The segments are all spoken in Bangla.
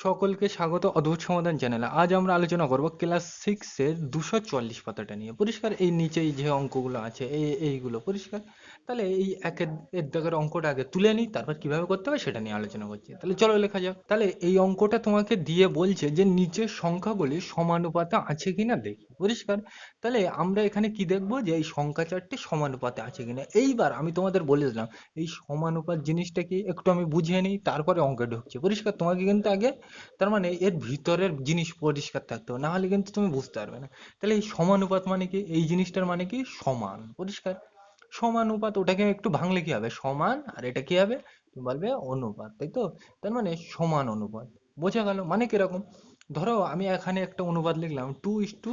সকলকে স্বাগত, অদ্ভুত সমাধান চ্যানেলে। আজ আমরা আলোচনা করব ক্লাস সিক্সের দুশো চুয়াল্লিশ পাতাটা নিয়ে। পরিষ্কার, এই নিচে যে অঙ্কগুলো আছে, এই, এইগুলো পরিষ্কার। তাহলে এই একের, এর দাগের অঙ্কটা আগে তুলে নিই, তারপর কীভাবে করতে হবে সেটা নিয়ে আলোচনা করছি। তাহলে চলো লেখা যাক। তাহলে এই অঙ্কটা তোমাকে দিয়ে বলছে যে নিচের সংখ্যাগুলি সমানুপাতে আছে কিনা দেখি। পরিষ্কার? তাহলে আমরা এখানে কি দেখব যে এই সংখ্যা চারটি সমানুপাতে আছে কিনা। এইবার আমি তোমাদের বলে দিলাম, এই সমানুপাত জিনিসটা কি একটু আমি বুঝিয়ে নিই, তারপরে অঙ্কে ঢুকছি। পরিষ্কার? তোমাকে কিন্তু আগে তার মানে এর ভিতরের জিনিস পরিষ্কার থাকতে হবে না হলে কিন্তু তুমি বুঝতে পারবে না। তাহলে এই সমানুপাত মানে কি? এই জিনিসটার মানে কি? সমান, পরিষ্কার। সমানুপাত ওটাকে একটু ভাঙলে কি হবে? সমান, আর এটা কি হবে? তুমি বলবে অনুপাত, তাই তো? তার মানে সমান অনুপাত। বোঝা গেল? মানে কীরকম? ধরো আমি এখানে একটা অনুপাত লিখলাম টু ইস টু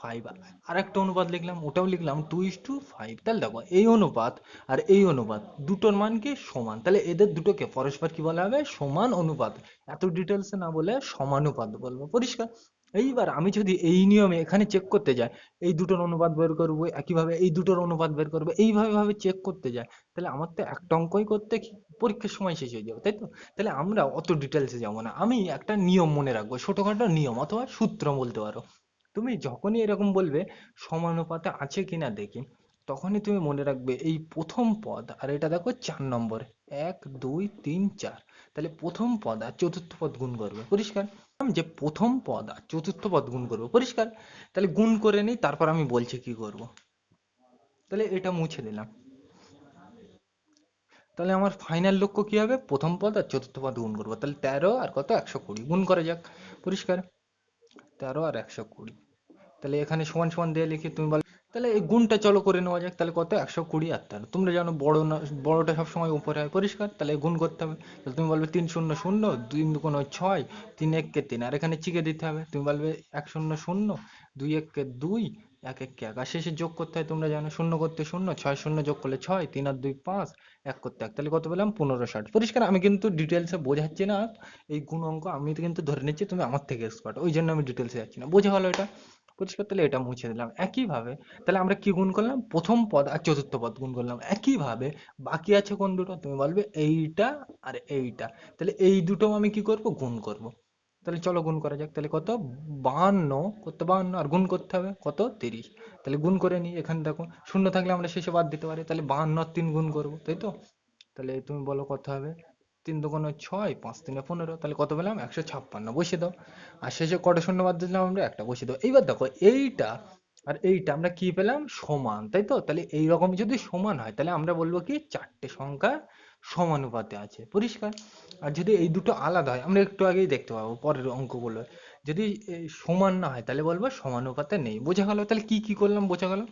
ফাইভ আর একটা অনুপাত লিখলাম, ওটাও লিখলাম টু ইস টু ফাইভ তাহলে দেখো, এই অনুপাত আর এই অনুপাত দুটোর মান কি? সমান। তাহলে এদের দুটোকে পরস্পর কি বলা হবে? সমান অনুপাত। এত ডিটেলসে না বলে সমানুপাত বলব। পরিষ্কার? এইবার আমি যদি এই নিয়মে এখানে চেক করতে যাই, এই দুটোর অনুপাত বের করব, একইভাবে এই দুটোর অনুপাত বের করব, এইভাবে ভাবে চেক করতে যাই, তাহলে আমার তো একটা অঙ্কই করতে কি? পরীক্ষার সময় শেষ হয়ে যাবে, তাই তো? তাহলে আমরা অত ডিটেলসে যাব না। আমি একটা নিয়ম মনে রাখব, ছোটখাটো নিয়ম অথবা সূত্র বলতে পারো। তুমি যখনই এরকম বলবে, সমানুপাতে আছে কিনা দেখি। তখনই তুমি মনে রাখবে এই প্রথম পদ, আর এটা দেখো চার নম্বর। এক, দুই, তিন, চার। তাহলে প্রথম পদ আর চতুর্থ পদ গুণ করবে, পরিষ্কার? যে প্রথম পদ আর চতুর্থ পদ গুণ করবে, পরিষ্কার? তাহলে গুণ করে নিই, তারপর আমি বলছি কি করব? তাহলে এটা মুছে দিলাম। তাহলে আমার ফাইনাল লক্ষ্য কি হবে? প্রথম পদ আর চতুর্থ পদ গুণ করব। তাহলে তেরো আর কত? একশো কুড়ি। গুণ করা যাক, পরিষ্কার? তেরো আর একশো কুড়ি। তাহলে এখানে সমান সমান দিয়ে লিখি, তুমি বল। তাহলে এই গুণটা চলো করে নেওয়া যাক, তাহলে কত? একশো কুড়ি আর তেরো তোমরা জানো বড় না, বড়টা সবসময় উপরে হয়, পরিষ্কার? তাহলে গুণ করতে হবে। তাহলে তুমি বলবে তিন শূন্য শূন্য, দুই কোনো ছয়, তিন এককে তিন। আর এখানে চিকে দিতে হবে। তুমি বলবে এক শূন্য শূন্য, দুই এককে দুই, এক এক এক। আর শেষে যোগ করতে হয়, তোমরা জানো শূন্য করতে শূন্য, ছয় শূন্য যোগ করলে ছয়, তিন আর দুই পাঁচ, এক করতে এক। তাহলে কত পেলাম? পনেরো ষাট। পরিষ্কার, আমি কিন্তু ডিটেলসে বোঝাচ্ছি না। এই গুণ অঙ্ক আমি কিন্তু ধরে নিচ্ছি, তুমি আমার থেকে এক্সপার্ট ওই জন্য আমি ডিটেলসে যাচ্ছি না। বোঝা গেলো এটা? পরিষ্কার তাহলে এটা মুছে দিলাম। একইভাবে তাহলে আমরা কি গুণ করলাম? প্রথম পদ আর চতুর্থ পদ গুণ করলাম। একইভাবে বাকি আছে কোন দুটো? তুমি বলবে এইটা আর এইটা। তাহলে এই দুটো আমি কি করব? গুণ করব। তাহলে চলো গুণ করা যাক। তাহলে কত? বাহান্ন। কত বাহান্ন? আর গুণ করতে হবে? কত? তিরিশ। তাহলে গুণ করে নিই এখানে দেখো। শূন্য থাকলে আমরা শেষে বাদ দিতে পারি। তাহলে বাহান্ন তিন গুণ করব, তাই তো? তাহলে তুমি বলো কত হবে? তিন দুগুণে ছয়, পাঁচ তিনে পনেরো, তাহলে কত পেলাম? একশো ছাপ্পান্ন। বসিয়ে দাও। আর শেষে কটা শূন্য বাদ দিলাম আমরা? একটা বসিয়ে দাও। এইবার দেখো, এইটা আর এইটা আমরা কি পেলাম? সমান, তাই তো? তাহলে এইরকম যদি সমান হয়, তাহলে আমরা বলব কি? চারটে সংখ্যা সমানুপাতে আছে। পরিষ্কার? আর যদি এই দুটো আলাদা হয়, আমরা একটু আগেই দেখতে পাবো পরের অঙ্কগুলো যদি সমান না হয়, তাহলে বলব সমানুপাতে নেই। বোঝা গেল? তাহলে কি কি করলাম? বোঝা গেল?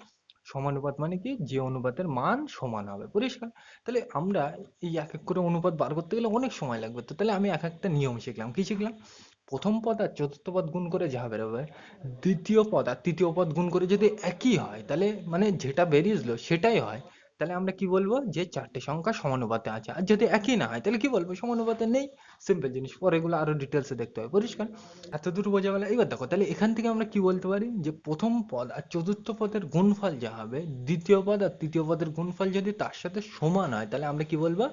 সমানুপাত মানে কি? যে অনুপাতের মান সমান হবে, পরিষ্কার? তাহলে আমরা এই এক এক করে অনুপাত বার করতে গেলে অনেক সময় লাগবে। তো তাহলে আমি এক একটা নিয়ম শিখলাম। কি শিখলাম? প্রথম পদ আর চতুর্থ পদ গুণ করে যা বেরোবে, দ্বিতীয় পদ আর তৃতীয় পদ গুণ করে যদি একই হয়, তাহলে মানে যেটা বেরিয়েছিল সেটাই হয়। তাহলে আমরা কি বলব? যে চারটে সংখ্যা সমানুপাতে আছে। আর যদি একই না হয়, তাহলে কি বলব? সমানুপাতে নেই। সিম্পল জিনিস। পরে এগুলো আরও ডিটেলসে দেখতে হবে। পরিষ্কার? এত দূর বোঝা গেল এবার দেখো, তাহলে এখান থেকে আমরা কি বলতে পারি? যে প্রথম পদ আর চতুর্থ পদের গুণফল যা হবে, দ্বিতীয় পদ আর তৃতীয় পদের গুণফল যদি তার সাথে সমান হয়, তাহলে আমরা কি বলব?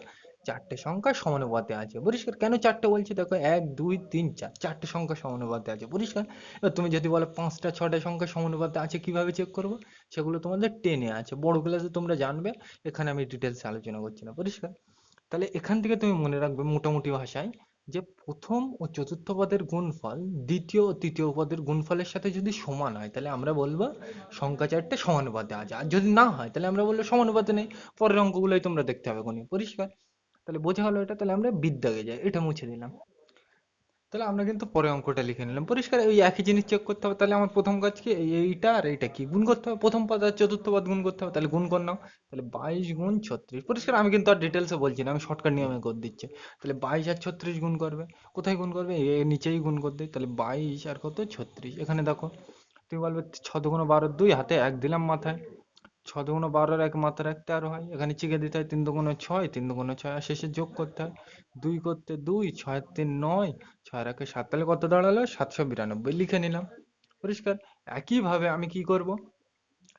চারটে সংখ্যা সমানুপাতে আছে। পরিষ্কার? কেন চারটে বলছি? দেখো, এক, দুই, তিন, চার। চারটে সংখ্যা সমানুপাতে আছে। পরিষ্কার? এবার তুমি যদি বলো পাঁচটা, ছটা সংখ্যা সমানুপাতে আছে, কীভাবে চেক করব? সেগুলো তোমাদের টেনে আছে। বড় ক্লাসে তোমরা জানবে। এখানে আমি ডিটেলসে আলোচনা করছি না। পরিষ্কার? তাহলে এখান থেকে তুমি মনে রাখবে মোটামুটি ভাষায় যে প্রথম ও চতুর্থ পদের গুণফল দ্বিতীয় ও তৃতীয় পদের গুণফলের সাথে যদি সমান হয়, তাহলে আমরা বলব সংখ্যা চারটে সমানুপাতে আছে। আর যদি না হয়, তাহলে আমরা বলব সমানুপাতে নেই। পরের অঙ্কগুলোই তোমরা দেখতে হবে কোনি পরিষ্কার? তাহলে বোঝা গেল এটা? তাহলে আমরা বিদ্যাগে যাই। এটা মুছে দিলাম। তাহলে আমরা কিন্তু পরে অঙ্কটা লিখে নিলাম। পরিষ্কার ওই একই জিনিস চেক করতে হবে, তাহলে আমার প্রথম কাজ কি? এইটা আর এইটা কি? গুণ করতে হবে, প্রথম পদ আর চতুর্থ পদ গুণ করতে হবে, তাহলে গুণ কর নাও। তাহলে বাইশ গুণ ছত্রিশ। পরিষ্কার, আমি কিন্তু আর ডিটেলসে বলছি না, আমি শর্টকাট নিয়মে করে দিচ্ছি। তাহলে বাইশ আর ছত্রিশ গুণ করবে। কোথায় গুণ করবে? এ নিচেই গুণ করতে তাহলে বাইশ আর কত? ছত্রিশ। এখানে দেখো, তুমি বলবে ছ দুগুণ বারো দুই, হাতে এক দিলাম মাথায়। ছ দুগুণ বারোর এক মাত্রা রাখতে আরও হয়। এখানে চিকে দিতে হয় তিন দুগুণে ছয়, তিন দুগুণে ছয়, আর শেষে যোগ করতে হয় দুই করতে দুই, ছয় তিন নয়, ছয় একে সাত। তাহলে কত দাঁড়াল? সাতশো বিরানব্বই। লিখে নিলাম। পরিষ্কার? একইভাবে আমি কি করব?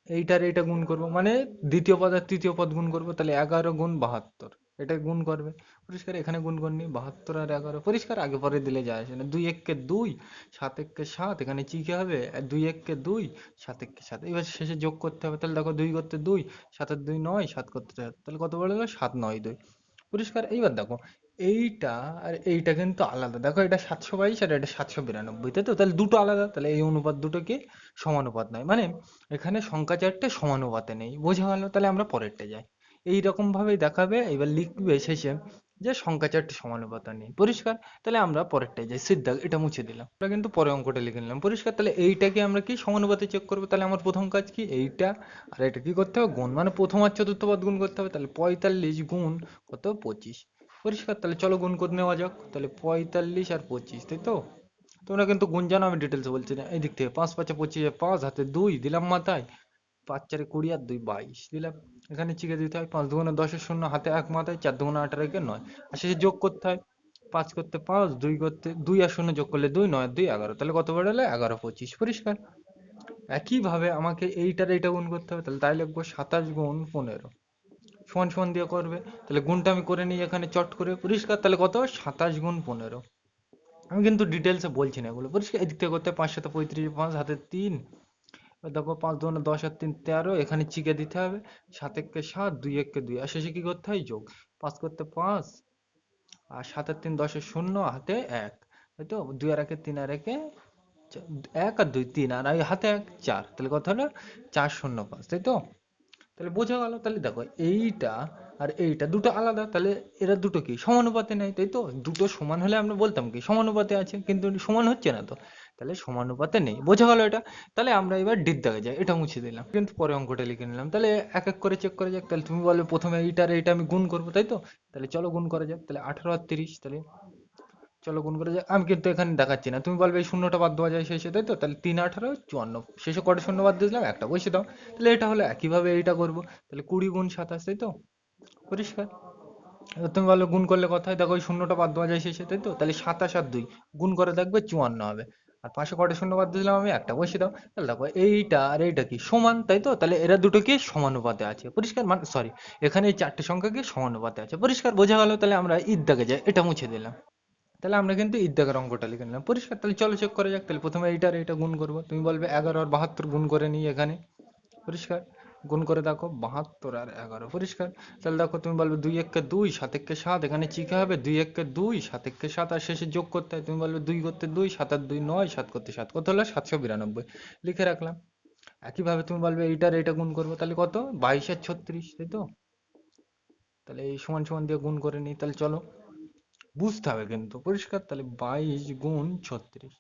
এইটার এইটা গুণ করব। মানে দ্বিতীয় পদ আর তৃতীয় পদ গুণ করব। তাহলে এগারো গুণ বাহাত্তর। এটা গুণ করবে। পরিষ্কার, এখানে গুণ করনি। বাহাত্তর আর এগারো, পরিষ্কার আগে পরে দিলে যায় আসে না। দুই এককে দুই, সাত এককে সাত, এখানে চিকে হবে? দুই এককে দুই, সাত এককে সাত। এবার শেষে যোগ করতে হবে। তাহলে দেখো দুই করতে দুই সাতের দুই নয়, সাত করতে সাত তাহলে কত বড় হলো? সাত, নয়, দুই। পরিষ্কার? এইবার দেখো, এইটা আর এইটা কিন্তু আলাদা। দেখো এটা সাতশো বাইশ আর এটা সাতশো বিরানব্বই, তাই তো? তাহলে দুটো আলাদা। তাহলে এই অনুপাত দুটো কি সমানুপাত নয়। মানে এখানে সংখ্যা চারটে সমানুপাতে নেই। বোঝা গেল? তাহলে আমরা পরেরটা যাই। এইরকম ভাবেই দেখাবে, এবার লিখবে শেষে যে সংখ্যা চারটি সমানুপাতে নেই। পরিষ্কার? তাহলে আমরা পরেরটাই যাই। সিদ্ধাক এটা মুছে দিলাম। আমরা কিন্তু পরে অঙ্কটা লিখে নিলাম। পরিষ্কার? তাহলে এইটাকে আমরা কি সমানুপাতে চেক করব? তাহলে আমার প্রথম কাজ কি? এইটা। আর এটা কি করতে হবে? গুণ। মানে প্রথম আর চতুর্থ পদ গুণ করতে হবে। তাহলে পঁয়তাল্লিশ গুণ কত? পঁচিশ। পরিষ্কার? তাহলে চলো গুণ করে নেওয়া যাক। তাহলে পঁয়তাল্লিশ আর পঁচিশ, তাই তো? তোমরা কিন্তু গুণ জানো, আমি ডিটেলস বলছি না। এই দিক থেকে পাঁচ পাঁচে পঁচিশে পাঁচ, হাতে দুই, দিলাম মাথায়। পাঁচ চারে কুড়ি আর দুই, বাইশ। দিলাম। এখানে চিকে দিতে হয়। পাঁচ দুগুণে দশের শূন্য, হাতে এক মাথায়, চার দুগুণে আঠারো একে নয়। আর শেষে যোগ করতে হয়। পাঁচ করতে পাঁচ, দুই করতে দুই আর শূন্য যোগ করলে দুই, নয়, দুই, এগারো। তাহলে কত বেরোলে এগারো, পঁচিশ। পরিষ্কার? একইভাবে আমাকে এইটার এইটা গুণ করতে হবে, তাহলে তাই লিখব সাতাশ গুণ পনেরো। সমান সমান দিয়ে করবে। তাহলে গুণটা আমি করে নিই এখানে চট করে। পরিষ্কার? তাহলে কত? সাতাশ গুণ পনেরো। আমি কিন্তু ডিটেলসে বলছি না এগুলো। পরিষ্কার? এদিক থেকে করতে পাঁচ সাথে পঁয়ত্রিশ, পাঁচ হাতে তিন। দেখো পাঁচ দুগুণে দশ আর তিন তেরো, এখানে চিকে দিতে হবে। সাত এককে সাত, দুই এককে দুই। আর শেষে কি করতে হয়? যোগ। পাঁচ করতে পাঁচ, আর সাত আর তিন দশের শূন্য, হাতে এক। তাই তো? দুই আর একে তিন আর একে এক আর দুই তিন, আর হাতে এক চার। তাহলে কত হলো? চার শূন্য পাঁচ। তাই তো? তাহলে বোঝা গেল। তাহলে দেখো, এইটা আর এইটা দুটো আলাদা, তাহলে এরা দুটো কি? সমানুপাতে নেই, তাই তো? দুটো সমান হলে আমরা বলতাম কি? সমানুপাতে আছে, কিন্তু সমান হচ্ছে না তো। তাহলে সমানুপাতে নেই। বোঝা গেল এটা? তাহলে আমরা এবার ডিদ দাগে যাই। এটা মুছে দিলাম। কিন্তু পরে অঙ্কটা লিখে নিলাম। তাহলে এক এক করে চেক করে যাক। তাহলে তুমি বলবে প্রথমে এইটার এইটা আমি গুণ করব, তাই তো? তাহলে চলো গুণ করা যাক। তাহলে আঠারো আর তিরিশ, তাহলে চলো গুণ করে যাক। আমি কিন্তু এখানে দেখাচ্ছি না। তুমি বলবে এই শূন্যটা বাদ দেওয়া যায় শেষে, তাই তো? তাহলে তিন, আঠারো, চুয়ান্ন। শেষে কটা শূন্য বাদ দিয়েছিলাম? একটা। বসে দাও। তাহলে এটা হলো একইভাবে এইটা করব। তাহলে কুড়ি গুণ সাতাশ, তাই তো? পরিষ্কার? এবার তুমি বলো গুণ করলে কত হয়। দেখো, ওই শূন্যটা বাদ দেওয়া যায় শেষে তাই তো? তাহলে সাতাশ আর দুই। গুণ করে দেখবে চুয়ান্ন হবে। আর পাশে কটা শূন্য বাদ দিয়েছিলাম আমি? একটা। বসে দাও। তাহলে দেখো, এইটা আর এইটা কি? সমান, তাই তো? তাহলে এরা দুটো কি সমানুপাতে আছে। পরিষ্কার? মানে সরি এখানে এই চারটে সংখ্যা কি সমানুপাতে আছে। পরিষ্কার? বোঝা গেল? তাহলে আমরা ঈদ দাগে যাই। এটা মুছে দিলাম। তাহলে আমরা কিন্তু ঈদ দাগের অঙ্কটা লিখে নিলাম। পরিষ্কার? তাহলে চলো চেক করা যাক। তাহলে প্রথমে এইটা আর এইটা গুণ করব। তুমি বলবে এগারো আর বাহাত্তর গুণ করে নিই এখানে। পরিষ্কার? গুণ করে দেখো বাহাত্তর আর এগারো, পরিষ্কার? তাহলে দেখো তুমি বলবে দুই এককে দুই, সাত এককে সাত, এখানে চিকে হবে? দুই এককে দুই, সাত এককে সাত, আর শেষে যোগ করতে হয়, তুমি বলবে দুই করতে দুই, সাত আর দুই নয়, সাত করতে সাত, কত হলো? সাতশো বিরানব্বই। লিখে রাখলাম। একইভাবে তুমি বলবে এইটার এইটা গুণ করব, তাহলে কত? বাইশ আর ছত্রিশ, তাই তো? তাহলে এই সমান সমান দিয়ে গুণ করে নিই, তাহলে চলো। বুঝতে হবে কিন্তু, পরিষ্কার? তাহলে বাইশ গুণ ছত্রিশ,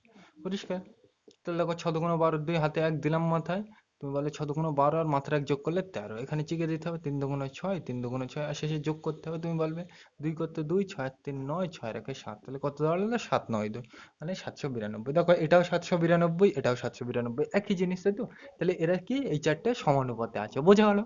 পরিষ্কার? তাহলে দেখো ছ দুগুণ বারো দুই, হাতে এক দিলাম মাথায়। তুমি বলে ছ দুগুণ বারো আর মাথায় এক যোগ করলে তেরো। এখানে চিকে দিতে হবে, তিন দুগুণে ছয়, তিন দুগুণে ছয়, আর শেষে যোগ করতে হবে, তুমি বলবে দুই করতে দুই, ছয় তিন নয়, ছয় রেখে সাত। তাহলে কত দাঁড়াল সাত নয় দুই। মানে সাতশো বিরানব্বই। দেখো, এটাও সাতশো বিরানব্বই, এটাও সাতশো বিরানব্বই। একই জিনিস তাই তো? তাহলে এরা কি? এই চারটে সমানুপাতে আছে। বোঝা গেল?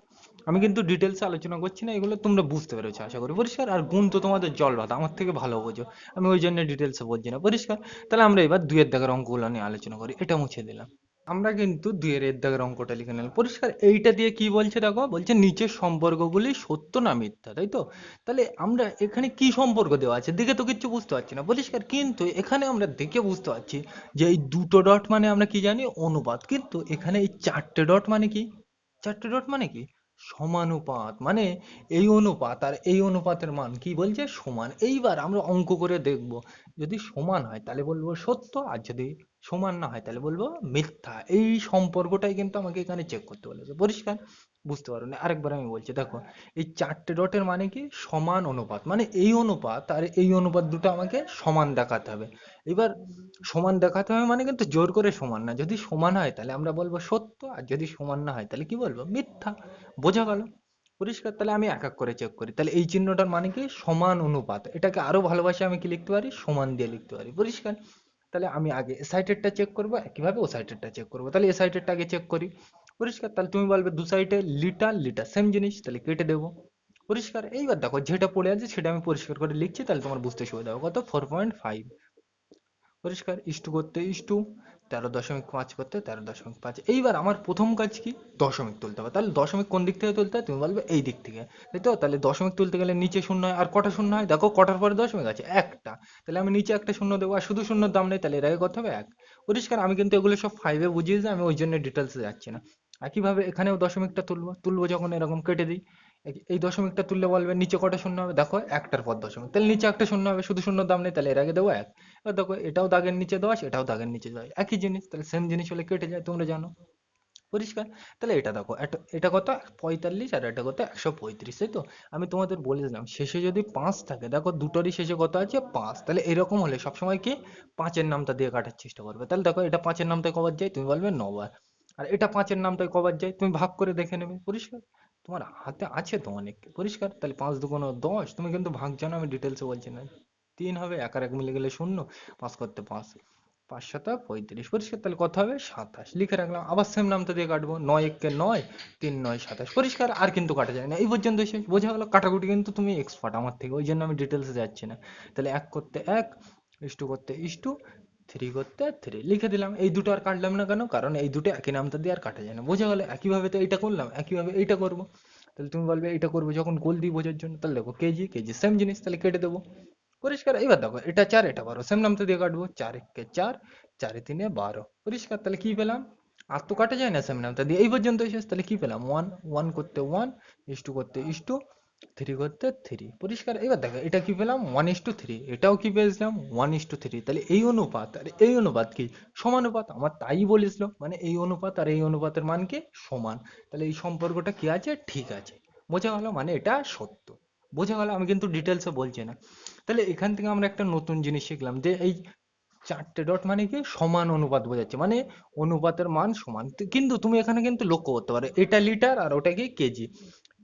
আমি কিন্তু ডিটেলসে আলোচনা করছি না, এগুলো তোমরা বুঝতে পেরেছ, আশা করি। পরিষ্কার? আর গুণ তো তোমাদের জল ভাত আমার থেকে ভালো বোঝো। আমি ওই জন্য ডিটেলসে বলছি না। পরিষ্কার? তাহলে আমরা এবার দুইয়ের দাগের অঙ্কগুলো নিয়ে আলোচনা করি। এটা মুছে দিলাম। আমরা কিন্তু দুইয়ের এর দাগের অঙ্কটা লিখে নিলাম। পরিষ্কার এইটা দিয়ে কি বলছে দেখো? বলছে নিচের সম্পর্কগুলি সত্য না মিথ্যা, তাই তো? তাহলে আমরা এখানে কি সম্পর্ক দেওয়া আছে? দেখে তো কিচ্ছু বুঝতে পারছি না। পরিষ্কার কিন্তু এখানে আমরা দেখে বুঝতে পারছি যে এই দুটো ডট মানে আমরা কি জানি? অনুপাত। কিন্তু এখানে এই চারটে ডট মানে কি? চারটে ডট মানে কি? সমানুপাত। মানে এই অনুপাত আর এই অনুপাতের মান কি বলছে? সমান। এইবার আমরা অঙ্ক করে দেখব। যদি সমান হয় তাহলে বলব সত্য, আর যদি সমান না হয়, তাহলে বলব মিথ্যা। এই সম্পর্কটাই কিন্তু আমাকে এখানে চেক করতে বলেছে। পরিষ্কার? বুঝতে পারো না? আরেকবার আমি বলছি, দেখো, এই চারটে ডটের মানে কি? সমান অনুপাত। মানে এই অনুপাত আর এই অনুপাত দুটো আমাকে সমান দেখাতে হবে। এবার সমান দেখাতে হবে মানে কিন্তু জোর করে সমান না। যদি সমান হয়, তাহলে আমরা বলব সত্য। আর যদি সমান না হয়, তাহলে কি বলব? মিথ্যা। বোঝা গেল? পরিষ্কার? তাহলে আমি এক এক করে চেক করি। তাহলে এই চিহ্নটার মানে কি? সমান অনুপাত। এটাকে আরও ভালোবাসে আমি কি লিখতে পারি? সমান দিয়ে লিখতে পারি। পরিষ্কার? তাহলে আমি আগে এ সাইডেরটা চেক করব একইভাবে ও সাইডেরটা চেক করব? তাহলে এ সাইডেরটা আগে চেক করি। পরিষ্কার, তাহলে তুমি বলবে দু সাইডে লিটার লিটার সেম জিনিস, তাহলে কেটে দেবো। পরিষ্কার, এইবার দেখো যেটা পড়ে আছে সেটা আমি পরিষ্কার করে লিখছি, তাহলে তোমার বুঝতে সুবিধা হবে। কত? ফোর পয়েন্ট ফাইভ পরিষ্কার, ইস্টু করতে ইস্টু। তেরো দশমিক পাঁচ করতে তেরো দশমিক পাঁচ। এইবার আমার প্রথম কাজ কি? দশমিক তুলতে হবে। তাহলে দশমিক কোন দিক থেকে তুলতে হয়? তুমি বলবে এই দিক থেকে। তাই তো? তাহলে দশমিক তুলতে গেলে নিচে শূন্য হয় আর কটা শূন্য হয়? দেখো কটার পরে দশমিক আছে? একটা। তাহলে আমি নিচে একটা শূন্য দেবো আর শুধু শূন্যর দাম নেই, তাহলে এর আগে কত হবে এক। পরিষ্কার, আমি কিন্তু এগুলো সব ফাইভে বুঝিয়ে বুঝিয়েছি, আমি ওই জন্য ডিটেলসে যাচ্ছি না। একইভাবে এখানেও দশমিকটা তুলবো। তুলবো যখন এরকম কেটে দিই। এই- দশমিকটা তুললে বলবে নিচে কটা শূন্য হবে? দেখো, একটার পর দশমিক। তাহলে নিচে একটা শূন্য হবে, শুধু শূন্য দাম নেই, তাহলে এর আগে দেবো এক। এবার দেখো, এটাও দাগের নিচে দশ, এটাও দাগের নিচে দশ। একই জিনিস, তাহলে সেম জিনিস হলে কেটে যায়, তোমরা জানো। পরিষ্কার? তাহলে এটা দেখো, এটা- কত? পঁয়তাল্লিশ, আর এটা কত? একশো পঁয়ত্রিশ, তাই তো? আমি তোমাদের বলেছিলাম শেষে যদি পাঁচ থাকে, দেখো দুটোরই শেষে কত আছে? পাঁচ। তাহলে এরকম হলে সবসময় কি? পাঁচের নামটা দিয়ে কাটার চেষ্টা করবে। তাহলে দেখো, এটা পাঁচের নামটায় কবার যায়, তুমি বলবে নবার। আর এটা পাঁচের নামটায় কবার যায়, তুমি ভাগ করে দেখে নেবে, পরিষ্কার? তোমার হাতে আছে তো অনেক পরিষ্কার? তাহলে পাঁচ দুগুণ দশ, তুমি কিন্তু ভাগ জানো, আমি ডিটেলসে বলছি না। তিন হবে, এক আর এক মিলে গেলে শূন্য, পাঁচ করতে পাঁচ। পাঁচ সাতা পঁয়ত্রিশ পরিষ্কার তাহলে কত হবে? সাতাশ। লিখে রাখলাম, আবার সেম নামটা দিয়ে কাটবো, নয় একে নয়, তিন নয় সাতাশ। পরিষ্কার, আর কিন্তু কাটা যায় না। এই পর্যন্ত শেষ। বোঝা গেলো, কাটাকুটি কিন্তু তুমি এক্সপার্ট আমার থেকে, ওই জন্য আমি ডিটেলসে যাচ্ছি না। তাহলে এক করতে এক, ইস্টু করতে ইস্টু থ্রি করতে থ্রি লিখে দিলাম, এই দুটো আর কাটলাম না কেন? কারণ এই দুটো একই নামটা দিয়ে আর কাটা যায় না। বোঝা গেল, একইভাবে তো এইটা করলাম, একইভাবে এইটা করব। তাহলে তুমি বলবে, এইটা করব যখন গোল দিই বোঝার জন্য, তাহলে দেখো কেজি কেজি সেম জিনিস, তাহলে কেটে দেবো। পরিষ্কার এবার দেখো, এটা চার, এটা বারো। সেম নামটা দিয়ে কাটবো, চার একে চার, চারে তিনে বারো। পরিষ্কার, তাহলে কি পেলাম? আর তো কাটা যায় না সেম নামটা দিয়ে। এই পর্যন্ত শেষ, তাহলে কি পেলাম? ওয়ান ওয়ান করতে ওয়ান ইস টু করতে ইস টু থ্রি করতে থ্রি পরিষ্কার? এবার দেখো, এটা কি পেলাম? ওয়ান ইস টু থ্রি এটাও কি পেয়েছিলাম? ওয়ান ইস টু থ্রি তাহলে এই অনুপাত আর এই অনুপাত কি? সমানুপাত। আমার তাই বলেছিল মানে এই অনুপাত আর এই অনুপাতের মান কি? সমান। তাহলে এই সম্পর্কটা কি আছে? ঠিক আছে। বোঝা গেল মানে এটা সত্য। বোঝা গেল, আমি কিন্তু ডিটেলসে বলছি না। তাহলে এখান থেকে আমরা একটা নতুন জিনিস শিখলাম যে এই চারটে ডট মানে কি? সমান অনুপাত বোঝাচ্ছে। মানে অনুপাতের মান সমান। কিন্তু তুমি এখানে কিন্তু লক্ষ্য করতে পারো। এটা লিটার আর ওটা কি? কেজি।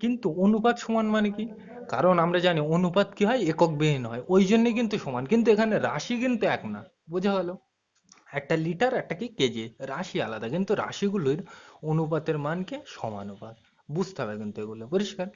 কিন্তু অনুপাত সমান মানে কি? কারণ আমরা জানি অনুপাত কি হয়? একক বিহীন হয়। ওই জন্য কিন্তু সমান। কিন্তু এখানে রাশি কিন্তু এক না। বোঝা গেল? একটা লিটার, একটা কি? কেজি। রাশি আলাদা। কিন্তু রাশিগুলোর অনুপাতের মানকে সমানুপাত। বুঝতে হবে কিন্তু এগুলো। পরিষ্কার?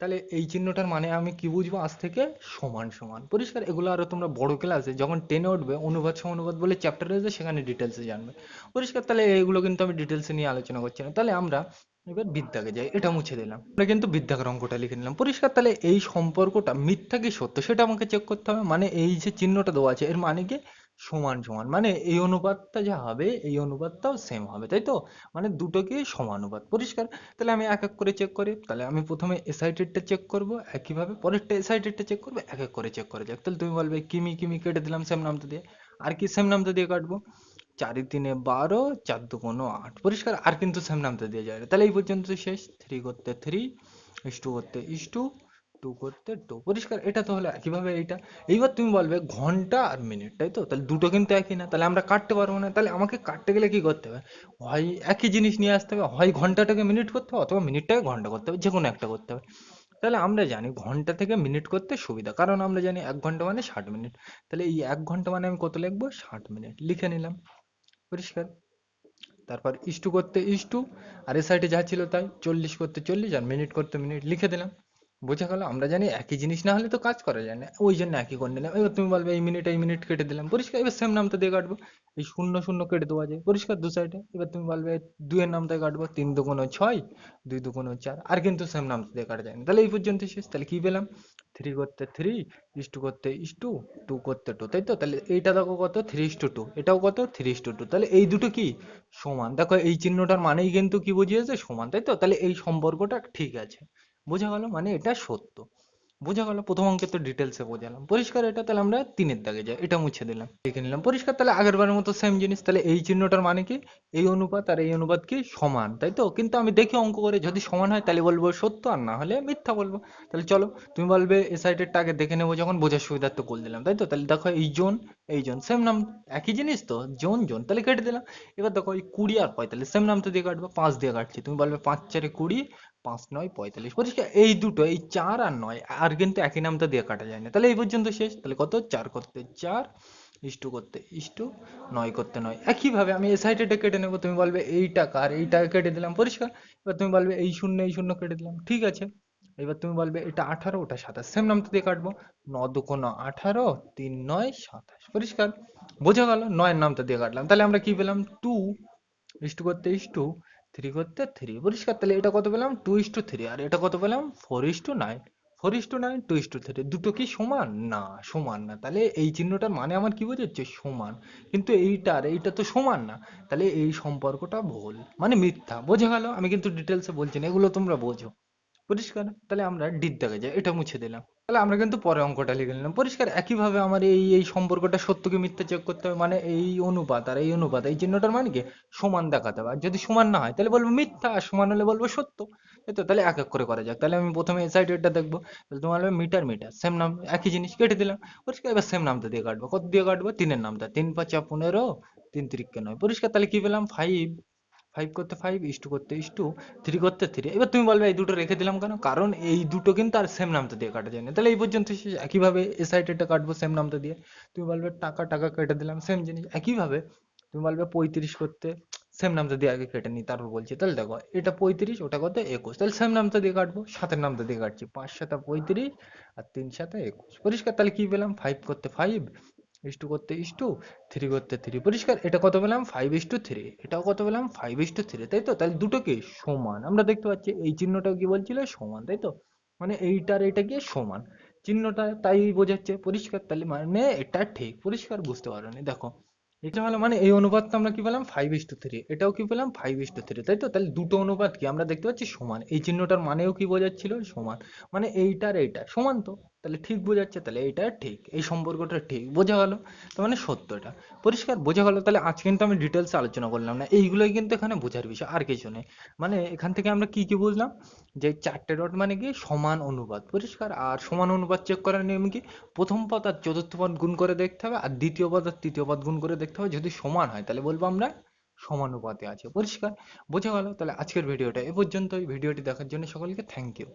তাহলে এই চিহ্নটার মানে আমি কি বুঝব? আজ থেকে সমান সমান। পরিষ্কার? এগুলো আরও তোমরা বড় ক্লাসে যখন টেনে উঠবে, অনুপাত, সমানুপাত বলে চ্যাপ্টার রয়েছে সেখানে ডিটেলসে জানবে। পরিষ্কার? তাহলে এগুলো কিন্তু আমি ডিটেলসে নিয়ে আলোচনা করছি না। তাহলে আমরা এবার বিদ্যাকে যাই, এটা মুছে দিলাম। আমরা কিন্তু বিদ্যাকের অঙ্কটা লিখে নিলাম। পরিষ্কার, তাহলে এই সম্পর্কটা মিথ্যা কি সত্য? সেটা আমাকে চেক করতে হবে। মানে এই যে চিহ্নটা দেওয়া আছে, এর মানে কি? সমান সমান। মানে এই অনুপাতটা যা হবে, এই অনুপাতটাও সেম হবে, তাই তো? মানে দুটোকে সমানুপাত। পরিষ্কার? তাহলে আমি এক এক করে চেক করি। তাহলে আমি প্রথমে এসআইটেডটা চেক করব, একইভাবে পরেরটা এসআইটেডটা চেক করব, এক এক করে চেক করা যাক। তাহলে তুমি বলবে, কিমি কিমি কেটে দিলাম সেম নামটা দিয়ে। আর কি সেম নামটা দিয়ে কাটবো? চারি তিনে বারো, চার দুগুণ আট। পরিষ্কার, আর কিন্তু সেম নামটা দিয়ে যায়। তাহলে এই পর্যন্ত শেষ। থ্রি করতে থ্রি ইস টু করতে ইস টু টু করতে টু পরিষ্কার, এটা তো হলো একইভাবে এইটা? এইবার তুমি বলবে ঘণ্টা আর মিনিট তাই তো? তাহলে দুটো কিন্তু একই না। তাহলে আমরা কাটতে পারব না। তাহলে আমাকে কাটতে গেলে কি করতে হবে? হয় একই জিনিস নিয়ে আসতে হবে, হয় ঘন্টাটাকে মিনিট করতে হবে, অথবা মিনিটটাকে ঘণ্টা করতে হবে যে কোনো একটা করতে হবে। তাহলে আমরা জানি ঘণ্টা থেকে মিনিট করতে সুবিধা। কারণ আমরা জানি এক ঘণ্টা মানে ষাট মিনিট তাহলে এই এক ঘণ্টা মানে আমি কত লিখব? ষাট মিনিট লিখে নিলাম। পরিষ্কার। তারপর ইস্টু করতে ইস্টু আর এ সাইডে যা ছিল তাই চল্লিশ করতে চল্লিশ আর মিনিট করতে মিনিট লিখে দিলাম। বোঝা গেল আমরা জানি একই জিনিস না হলে তো কাজ করা যায় না, ওই জন্য একই করে নিলাম এবার তুমি বলবে এই মিনিট এই মিনিট কেটে দিলাম। পরিষ্কার, এবার সেম নামটা দিয়ে কাটবো। এই শূন্য শূন্য কেটে দেওয়া যায়। পরিষ্কার দু সাইডে এবার তুমি বলবে দুইয়ের নামটা কাটবো, তিন দু দুগুণ ছয়, দুই দু দুগুণ চার। আর কিন্তু সেম নামটা দিয়ে কাটা যায় না। তাহলে এই পর্যন্ত শেষ। তাহলে কি পেলাম? থ্রি করতে থ্রি ইস টু করতে ইস টু টু করতে টু তাই তো তাহলে এইটা দেখো কত? থ্রি ইস টু টু এটাও কত? থ্রি ইস টু টু তাহলে এই দুটো কি? সমান। দেখো এই চিহ্নটার মানেই কিন্তু কি বুঝিয়েছে? সমান তাই তো তাহলে এই সম্পর্কটা ঠিক আছে। বোঝা গেল? মানে এটা সত্য। বোঝা গেল, প্রথম অঙ্কে তো ডিটেলসে বোঝালাম। পরিষ্কার এটা তাহলে আমরা তিনের দাগে যাই, এটা মুছে দিলাম লিখে নিলাম। পরিষ্কার, তাহলে আগের বারের মতো সেম জিনিস, তাহলে এই চিহ্নটার মানে কি? এই অনুপাত আর এই অনুপাত কি? সমান, তাই তো? কিন্তু আমি দেখি অঙ্ক করে, যদি সমান হয় তাহলে বলব সত্য আর না হলে মিথ্যা বলব। তাহলে চলো, তুমি বলবে এ সাইডেরটা আগে দেখে নেব, যখন বোঝার সুবিধার্থে করে দিলাম, তাই তো? তাহলে দেখো এই জোন এই জোন সেম নাম একই জিনিস তো? জোন জোন তাহলে কেটে দিলাম। এবার দেখো এই কুড়ি আর পঁয়তাল্লিশ সেম নাম তো দিয়ে কাটবো, পাঁচ দিয়ে কাটছি। তুমি বলবে পাঁচ চারে কুড়ি পাঁচ নয়, পঁয়তাল্লিশ পরিষ্কার এই দুটো, এই চার আর নয়, আর কিন্তু একই নামটা দিয়ে কাটা যায় না। তাহলে এই পর্যন্ত শেষ। তাহলে কত? চার করতে চার ইস্টু করতে ইস্টু নয় করতে নয়। একইভাবে আমি এই সাইডেটা কেটে নেব। তুমি বলবে এইটা কার? এইটা কেটে দিলাম, পরিষ্কার। এবার তুমি বলবে এই শূন্য এই শূন্য কেটে দিলাম, ঠিক আছে। এবার তুমি বলবে এটা আঠারো, ওটা সাতাশ। সেম নামতা দিয়ে কাটবো। ন দুকোণ আঠারো, তিন নয়, সাতাশ। পরিষ্কার? বোঝা গেল, নয়ের নামতা দিয়ে কাটলাম। তাহলে আমরা কি পেলাম? টু ইস্টু করতে ইস্টু থ্রি করতে থ্রি পরিষ্কার, তাহলে এটা কত পেলাম? টু ইস্টু থ্রি আর এটা কত পেলাম? Four is to nine four is to nine two is to three দুটো কি সমান? না সমান না। তাহলে এই চিহ্নটার মানে আমার কি বোঝাচ্ছে? সমান। কিন্তু এইটা আর এইটা তো সমান না। তাহলে এই সম্পর্কটা ভুল। মানে মিথ্যা। বোঝা গেল? আমি কিন্তু ডিটেলসে বলছি না। এগুলো তোমরা বোঝো। পরিষ্কার? তাহলে আমরা ডিট দেখা যায় এটা মুছে দিলাম। তাহলে আমরা কিন্তু পরে অঙ্কটা লিখে নিলাম। পরিষ্কার একইভাবে আমার এই এই সম্পর্কটা সত্য কি মিথ্যা চেক করতে হবে মানে এই অনুপাত আর এই অনুপাত, এই চিহ্নটার মানে কি? সমান দেখাতে হবে। আর যদি সমান না হয়, তাহলে বলব মিথ্যা, আর সমান হলে বলব সত্য। তো, তাহলে এক এক করে করা যাক। তাহলে আমি প্রথমে এই সাইডেরটা দেখব। তাহলে তোমার হবে মিটার মিটার সেম নাম একই জিনিস কেটে দিলাম। পরিষ্কার, এবার সেম নামটা দিয়ে কাটবো। কত দিয়ে কাটবো? তিনের নামটা তিন পাঁচা পনেরো, তিন তিরিককে নয়। পরিষ্কার, তাহলে কি পেলাম? ফাইভ ফাইভ করতে ফাইভ ইস্টু করতে ইস্টু থ্রি করতে থ্রি এবার তুমি বলবে, এই দুটো রেখে দিলাম কেন? কারণ এই দুটো কিন্তু আর সেম নামটা দিয়ে কাটা যায় না। তাহলে এই পর্যন্ত শেষ। একইভাবে এ সাইডেরটা কাটবো সেম নামটা দিয়ে। তুমি বলবে, টাকা টাকা কেটে দিলাম সেম জিনিস। একইভাবে তুমি বলবে, পঁয়ত্রিশ করতে সেম নামটা দিয়ে আগে কেটে নিই, তারপর বলছি। তাহলে দেখো, এটা পঁয়ত্রিশ, ওটা কত? একুশ। তাহলে সেম নামটা দিয়ে কাটবো, সাতের নামটা দিয়ে কাটছি। পাঁচ সাতা পঁয়ত্রিশ, আর তিন সাতা একুশ। পরিষ্কার, তাহলে কি পেলাম? ফাইভ করতে ফাইভ ইস্টু করতে ইস্টু থ্রি করতে থ্রি পরিষ্কার, এটা কত পেলাম? ফাইভ ইস্টু থ্রি এটাও কত পেলাম? ফাইভ ইস্টু থ্রি তাই তো? তাহলে দুটো কি সমান। আমরা দেখতে পাচ্ছি এই চিহ্নটাও কি বলছিল? সমান, তাই তো? মানে এইটার এটা কি সমান। চিহ্নটা তাই বোঝাচ্ছে। পরিষ্কার, তাহলে মানে এটা ঠিক। পরিষ্কার বুঝতে পারোনি দেখো। এটা হলো মানে এই অনুপাতটা আমরা কি পেলাম? ফাইভ ইস টু থ্রি এটাও কি পেলাম? ফাইভ ইস টু থ্রি তাই তো? তাহলে দুটো অনুপাত কি? আমরা দেখতে পাচ্ছি সমান। এই চিহ্নটার মানেও কি বোঝাচ্ছিল? সমান। মানে এইটার এইটা সমান তো? তাহলে ঠিক বোঝাচ্ছে তাহলে এইটা ঠিক, এই সম্পর্কটা ঠিক, বোঝা গেল? তো মানে সত্য এটা পরিষ্কার, বোঝা গেল? তাহলে আজ কিন্তু আমি ডিটেলস আলোচনা করলাম না। এইগুলোই কিন্তু এখানে বোঝার বিষয়, আর কিছু নেই। মানে এখান থেকে আমরা কি কি বুঝলাম? যে চারটে ডট মানে কি? সমান অনুপাত, পরিষ্কার? আর সমান অনুপাত চেক করার নিয়ম কি? প্রথম পদ আর চতুর্থ পদ গুণ করে দেখতে হবে, আর দ্বিতীয় পদ আর তৃতীয় পদ গুণ করে দেখতে হবে, যদি সমান হয়, তাহলে বলব আমরা সমানুপাতে আছে। পরিষ্কার? বোঝা গেল? তাহলে আজকের ভিডিওটা এ পর্যন্তই। ভিডিওটি দেখার জন্য সকলকে থ্যাংক ইউ